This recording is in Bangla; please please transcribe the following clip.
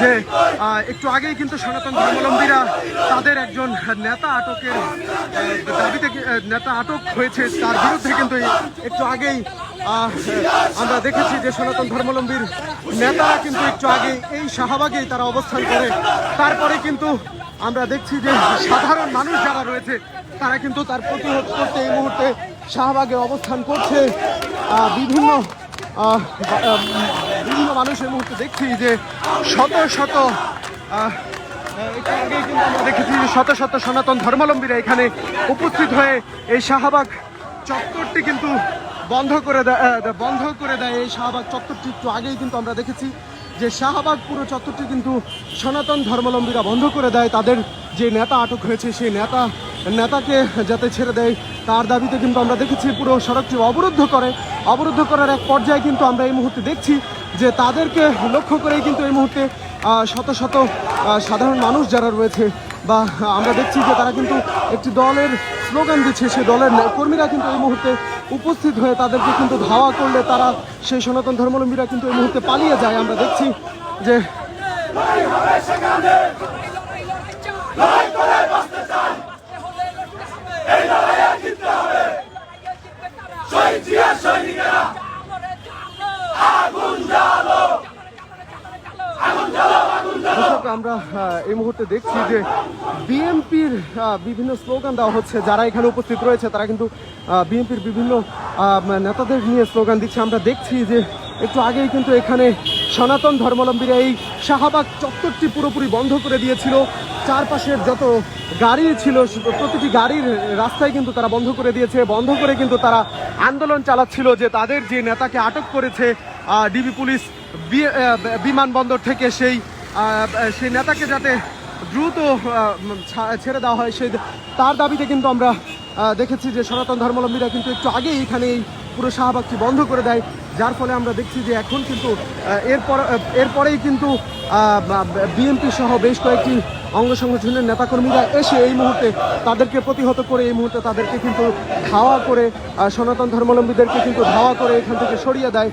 যে একটু আগেই কিন্তু সনাতন ধর্মাবলম্বীরা তাদের একজন নেতা আটকের দাবিতে নেতা আটক হয়েছে। তার বিরুদ্ধে কিন্তু একটু আগেই আমরা দেখেছি যে সনাতন ধর্মাবলম্বীর নেতারা কিন্তু একটু আগে এই শাহবাগেই তারা অবস্থান করে। তারপরে কিন্তু আমরা দেখছি যে সাধারণ মানুষ যারা রয়েছে, তারা কিন্তু তার প্রতিহত করতে এই মুহূর্তে শাহবাগে অবস্থান করছে। বিভিন্ন বিভিন্ন মানুষ এই মুহূর্তে দেখছি যে শত শত আগেই কিন্তু আমরা দেখেছি যে শত শত সনাতন ধর্মাবলম্বীরা এখানে উপস্থিত হয়ে এই শাহবাগ চত্বরটি কিন্তু বন্ধ করে দেয় বন্ধ করে দেয় এই শাহবাগ চত্বরটি একটু আগেই কিন্তু আমরা দেখেছি যে শাহবাগ পুরো চত্বরটি কিন্তু সনাতন ধর্মাবলম্বীরা বন্ধ করে দেয়। তাদের যে নেতা আটক হয়েছে, সেই নেতা নেতাকে যাতে ছেড়ে দেয়, তার দাবিতে কিন্তু আমরা দেখেছি পুরো সড়কটি অবরুদ্ধ করে। অবরুদ্ধ করার এক পর্যায়ে কিন্তু আমরা এই মুহূর্তে দেখছি যে তাদেরকে লক্ষ্য করেই কিন্তু এই মুহূর্তে শত শত সাধারণ মানুষ যারা রয়েছে বা, আমরা দেখছি যে তারা কিন্তু একটি দলের স্লোগান দিচ্ছে সেই দলের কর্মীরা কিন্তু এই মুহূর্তে উপস্থিত হয়ে তাদেরকে কিন্তু ধাওয়া করলে তারা সেই সনাতন ধর্মাবলম্বীরা কিন্তু এই মুহূর্তে পালিয়ে যায়। আমরা দেখছি যে আমরা এই মুহূর্তে দেখছি যে বিএনপির বিভিন্ন স্লোগান দেওয়া হচ্ছে, যারা এখানে উপস্থিত রয়েছে, তারা কিন্তু বিএনপির বিভিন্ন নেতাদের নিয়ে স্লোগান দিচ্ছে। আমরা দেখছি যে একটু আগেই কিন্তু এখানে সনাতন ধর্মাবলম্বীরা এই শাহবাগ চত্বরটি পুরোপুরি বন্ধ করে দিয়েছিল। চারপাশের যত গাড়ি ছিল, প্রতিটি গাড়ির রাস্তায় কিন্তু তারা বন্ধ করে দিয়েছে। বন্ধ করে কিন্তু তারা আন্দোলন চালাচ্ছিল যে তাদের যে নেতাকে আটক করেছে ডিবি পুলিশ বিমানবন্দর থেকে সেই সেই নেতাকে যাতে দ্রুত ছেড়ে দেওয়া হয়, সেই তার দাবিতে কিন্তু আমরা দেখেছি যে সনাতন ধর্মাবলম্বীরা কিন্তু একটু আগেই এখানে এই পুরো শাহবাগটি বন্ধ করে দেয়। যার ফলে আমরা দেখছি যে এখন কিন্তু এরপর এরপরেই কিন্তু বিএনপি সহ বেশ কয়েকটি অঙ্গ সংগঠনের নেতাকর্মীরা এসে এই মুহূর্তে তাদেরকে প্রতিহত করে এই মুহূর্তে তাদেরকে কিন্তু ধাওয়া করে সনাতন ধর্মাবলম্বীদেরকে কিন্তু ধাওয়া করে এখান থেকে সরিয়ে দেয়।